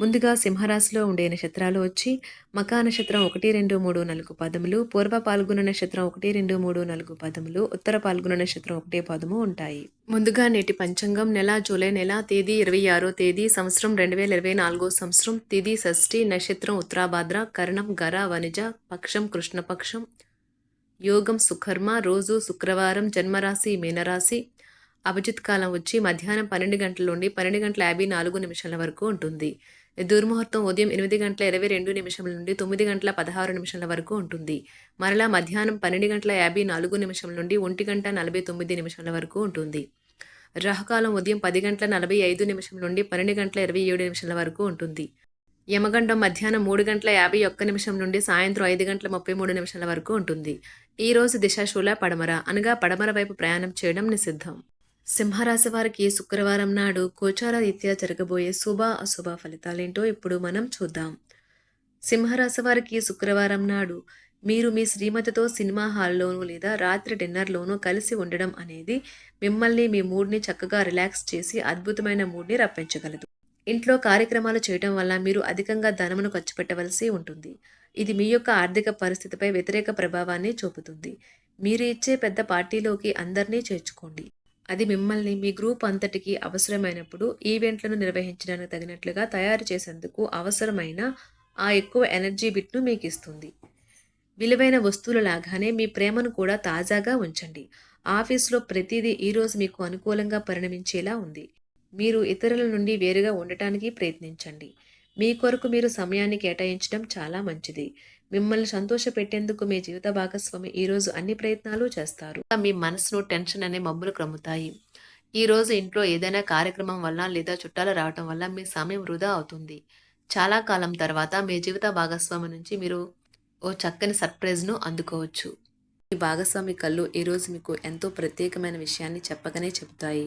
ముందుగా సింహరాశిలో ఉండే నక్షత్రాలు వచ్చి మకా నక్షత్రం ఒకటి రెండు మూడు నాలుగు పదములు పూర్వ పాల్గొన నక్షత్రం ఒకటి రెండు మూడు నాలుగు పదములు ఉత్తర పాల్గొన నక్షత్రం ఒకటే పదము ఉంటాయి. ముందుగా నేటి పంచాంగం నెల జూలై నెల తేదీ ఇరవై ఆరో తేదీ సంవత్సరం రెండు వేల ఇరవై నాలుగో సంవత్సరం తిది షష్ఠి నక్షత్రం ఉత్తరాభాద్ర కరణం గర వనిజ పక్షం కృష్ణపక్షం యోగం సుకర్మ రోజు శుక్రవారం జన్మరాశి మీనరాశి అభిజిత్ కాలం వచ్చి మధ్యాహ్నం పన్నెండు గంటల నుండి పన్నెండు గంటల యాభై నాలుగు నిమిషాల వరకు ఉంటుంది. దుర్ముహూర్తం ఉదయం ఎనిమిది గంటల ఇరవై రెండు నిమిషముల నుండి తొమ్మిది గంటల పదహారు నిమిషాల వరకు ఉంటుంది. మరలా మధ్యాహ్నం పన్నెండు గంటల యాభై నాలుగు నిమిషం నుండి ఒంటి గంట నలభై తొమ్మిది నిమిషాల వరకు ఉంటుంది. రాహుకాలం ఉదయం పది గంటల నలభై ఐదు నిమిషం నుండి పన్నెండు గంటల ఇరవై ఏడు నిమిషాల వరకు ఉంటుంది. యమగండం మధ్యాహ్నం మూడు గంటల యాభై ఒక్క నిమిషం నుండి సాయంత్రం ఐదు గంటల ముప్పై మూడు నిమిషాల వరకు ఉంటుంది. ఈ రోజు దిశాశూల పడమర అనగా పడమర వైపు ప్రయాణం చేయడం నిషిద్ధం. సింహరాశి వారికి శుక్రవారం నాడు గోచార రీత్యా జరగబోయే శుభ అశుభ ఫలితాలేంటో ఇప్పుడు మనం చూద్దాం. సింహరాశి వారికి శుక్రవారం నాడు మీరు మీ శ్రీమతితో సినిమా హాల్లోనూ లేదా రాత్రి డిన్నర్లోనూ కలిసి ఉండడం అనేది మిమ్మల్ని మీ మూడ్ని చక్కగా రిలాక్స్ చేసి అద్భుతమైన మూడ్ని రప్పించగలదు. ఇంట్లో కార్యక్రమాలు చేయడం వల్ల మీరు అధికంగా ధనమును ఖర్చు పెట్టవలసి ఉంటుంది. ఇది మీ యొక్క ఆర్థిక పరిస్థితిపై వ్యతిరేక ప్రభావాన్ని చూపుతుంది. మీరు ఇచ్చే పెద్ద పార్టీలోకి అందరినీ చేర్చుకోండి. అది మిమ్మల్ని మీ గ్రూప్ అంతటికి అవసరమైనప్పుడు ఈవెంట్లను నిర్వహించడానికి తగినట్లుగా తయారు చేసేందుకు అవసరమైన ఆ ఎక్కువ ఎనర్జీ బిట్ను మీకు ఇస్తుంది విలువైన వస్తువుల లాగానే మీ ప్రేమను కూడా తాజాగా ఉంచండి. ఆఫీస్లో ప్రతిదీ ఈరోజు మీకు అనుకూలంగా పరిణమించేలా ఉంది. మీరు ఇతరుల నుండి వేరుగా ఉండటానికి ప్రయత్నించండి. మీ కొరకు మీరు సమయాన్ని కేటాయించడం చాలా మంచిది. మిమ్మల్ని సంతోషపెట్టేందుకు మీ జీవిత భాగస్వామి ఈరోజు అన్ని ప్రయత్నాలు చేస్తారు. మీ మనసును టెన్షన్ అనే మబ్బులు క్రమ్ముతాయి. ఈ రోజు ఇంట్లో ఏదైనా కార్యక్రమం వల్ల లేదా చుట్టాలు రావటం వల్ల మీ సమయం వృధా అవుతుంది. చాలా కాలం తర్వాత మీ జీవిత భాగస్వామి నుంచి మీరు ఓ చక్కని సర్ప్రైజ్ను అందుకోవచ్చు. మీ భాగస్వామి కళ్ళు ఈరోజు మీకు ఎంతో ప్రత్యేకమైన విషయాన్ని చెప్పకనే చెబుతాయి.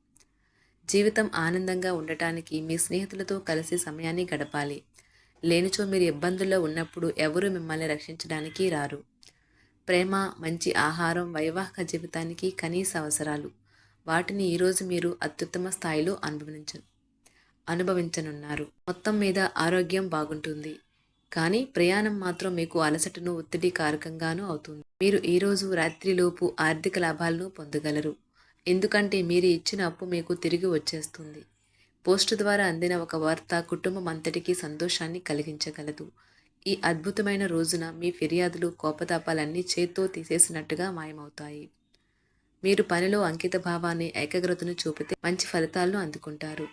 జీవితం ఆనందంగా ఉండటానికి మీ స్నేహితులతో కలిసి సమయాన్ని గడపాలి. లేనిచో మీరు ఇబ్బందుల్లో ఉన్నప్పుడు ఎవరు మిమ్మల్ని రక్షించడానికి రారు. ప్రేమ మంచి ఆహారం వైవాహిక జీవితానికి కనీస అవసరాలు. వాటిని ఈరోజు మీరు అత్యుత్తమ స్థాయిలో అనుభవించ అనుభవించనున్నారు. మొత్తం మీద ఆరోగ్యం బాగుంటుంది. కానీ ప్రయాణం మాత్రం మీకు అలసటను ఒత్తిడి కారకంగానూ అవుతుంది. మీరు ఈరోజు రాత్రిలోపు ఆర్థిక లాభాలను పొందగలరు. ఎందుకంటే మీరు ఇచ్చిన అప్పు మీకు తిరిగి వచ్చేస్తుంది. పోస్టు ద్వారా అందిన ఒక వార్త కుటుంబం అంతటికీ సంతోషాన్ని కలిగించగలదు. ఈ అద్భుతమైన రోజున మీ ఫిర్యాదులు కోపతాపాలన్నీ చేత్తో తీసేసినట్టుగా మాయమవుతాయి. మీరు పనిలో అంకిత భావాన్ని ఏకాగ్రతను చూపితే మంచి ఫలితాలను అందుకుంటారు.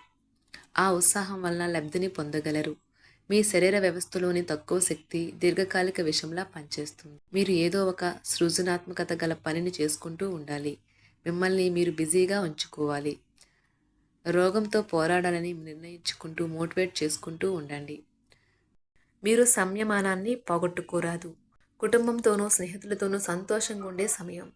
ఆ ఉత్సాహం వలన లబ్ధిని పొందగలరు. మీ శరీర వ్యవస్థలోని తక్కువ శక్తి దీర్ఘకాలిక విషయంలా పనిచేస్తుంది. మీరు ఏదో ఒక సృజనాత్మకత గల పనిని చేసుకుంటూ ఉండాలి. మిమ్మల్ని మీరు బిజీగా ఉంచుకోవాలి. రోగంతో పోరాడాలని నిర్ణయించుకుంటూ మోటివేట్ చేసుకుంటూ ఉండండి. మీరు సంయమానాన్ని పోగొట్టుకోరాదు. కుటుంబంతోనూ స్నేహితులతోనూ సంతోషంగా ఉండే సమయం.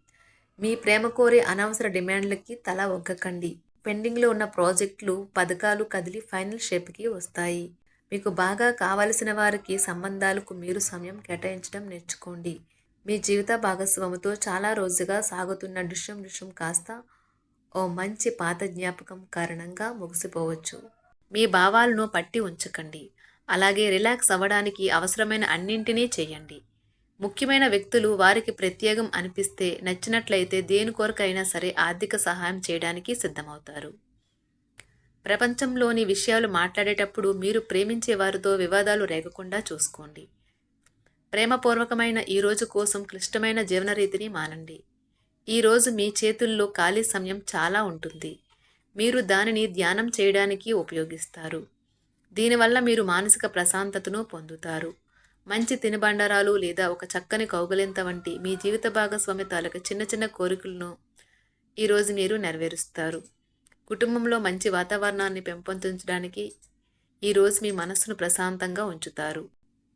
మీ ప్రేమ కోరే అనవసర డిమాండ్లకి తల ఒగ్గకండి పెండింగ్లో ఉన్న ప్రాజెక్టులు పథకాలు కదిలి ఫైనల్ షేప్కి వస్తాయి. మీకు బాగా కావలసిన వారికి సంబంధాలకు మీరు సమయం కేటాయించడం నేర్చుకోండి. మీ జీవిత భాగస్వామితో చాలా రోజుగా సాగుతున్న దృశ్యం దృశ్యం కాస్త ఓ మంచి పాత జ్ఞాపకం కారణంగా ముగిసిపోవచ్చు. మీ భావాలను పట్టి ఉంచకండి. అలాగే రిలాక్స్ అవ్వడానికి అవసరమైన అన్నింటినీ చేయండి. ముఖ్యమైన వ్యక్తులు వారికి ప్రత్యేకం అనిపిస్తే నచ్చినట్లయితే దేని కొరకైనా సరే ఆర్థిక సహాయం చేయడానికి సిద్ధమవుతారు. ప్రపంచంలోని విషయాలు మాట్లాడేటప్పుడు మీరు ప్రేమించే వారితో వివాదాలు రేగకుండా చూసుకోండి. ప్రేమపూర్వకమైన ఈ రోజు కోసం క్లిష్టమైన జీవన రీతిని మానండి ఈరోజు మీ చేతుల్లో ఖాళీ సమయం చాలా ఉంటుంది. మీరు దానిని ధ్యానం చేయడానికి ఉపయోగిస్తారు. దీనివల్ల మీరు మానసిక ప్రశాంతతను పొందుతారు. మంచి తినుబండరాలు లేదా ఒక చక్కని కౌగలింత వంటి మీ జీవిత భాగస్వామి తాలూకు చిన్న చిన్న కోరికలను ఈరోజు మీరు నెరవేరుస్తారు. కుటుంబంలో మంచి వాతావరణాన్ని పెంపొందించడానికి ఈరోజు మీ మనస్సును ప్రశాంతంగా ఉంచుతారు.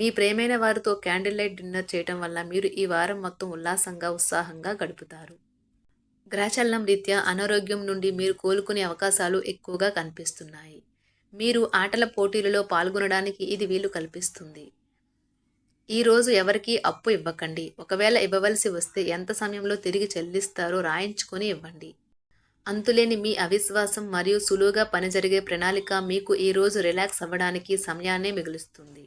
మీ ప్రేమైన వారితో క్యాండిల్ లైట్ డిన్నర్ చేయటం వల్ల మీరు ఈ వారం మొత్తం ఉల్లాసంగా ఉత్సాహంగా గడుపుతారు. గ్రహచలనం రీత్యా అనారోగ్యం నుండి మీరు కోలుకునే అవకాశాలు ఎక్కువగా కనిపిస్తున్నాయి. మీరు ఆటల పోటీలలో పాల్గొనడానికి ఇది వీలు కల్పిస్తుంది. ఈరోజు ఎవరికీ అప్పు ఇవ్వకండి. ఒకవేళ ఇవ్వవలసి వస్తే ఎంత సమయంలో తిరిగి చెల్లిస్తారో రాయించుకొని ఇవ్వండి. అంతులేని మీ అవిశ్వాసం మరియు సులువుగా పని జరిగే ప్రణాళిక మీకు ఈరోజు రిలాక్స్ అవ్వడానికి సమయాన్నే మిగులుస్తుంది.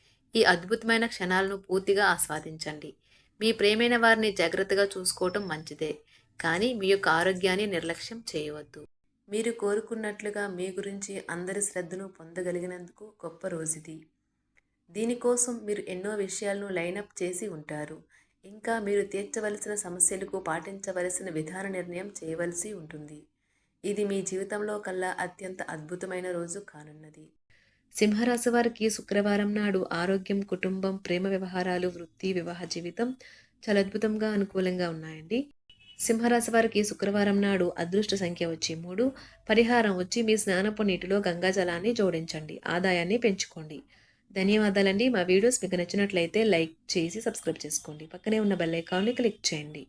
ఈ అద్భుతమైన క్షణాలను పూర్తిగా ఆస్వాదించండి. మీ ప్రేమైన వారిని జాగ్రత్తగా చూసుకోవటం మంచిదే కానీ మీ యొక్క ఆరోగ్యాన్ని నిర్లక్ష్యం చేయవద్దు. మీరు కోరుకున్నట్లుగా మీ గురించి అందరి శ్రద్ధను పొందగలిగినందుకు గొప్ప రోజుది. దీనికోసం మీరు ఎన్నో విషయాలను లైనప్ చేసి ఉంటారు. ఇంకా మీరు తీర్చవలసిన సమస్యలకు పాటించవలసిన విధాన నిర్ణయం చేయవలసి ఉంటుంది. ఇది మీ జీవితంలో కల్లా అత్యంత అద్భుతమైన రోజు కానున్నది. సింహరాశి వారికి శుక్రవారం నాడు ఆరోగ్యం కుటుంబం ప్రేమ వ్యవహారాలు వృత్తి వివాహ జీవితం చాలా అద్భుతంగా అనుకూలంగా ఉన్నాయండి. సింహరాశి వారికి శుక్రవారం నాడు అదృష్ట సంఖ్య వచ్చి మూడు పరిహారం వచ్చి మీ స్నానపు నీటిలో గంగాజలాన్ని జోడించండి ఆదాయాన్ని పెంచుకోండి. ధన్యవాదాలండి. మా వీడియోస్ మీకు నచ్చినట్లయితే లైక్ చేసి సబ్స్క్రైబ్ చేసుకోండి. పక్కనే ఉన్న బెల్ ఐకాన్ని క్లిక్ చేయండి.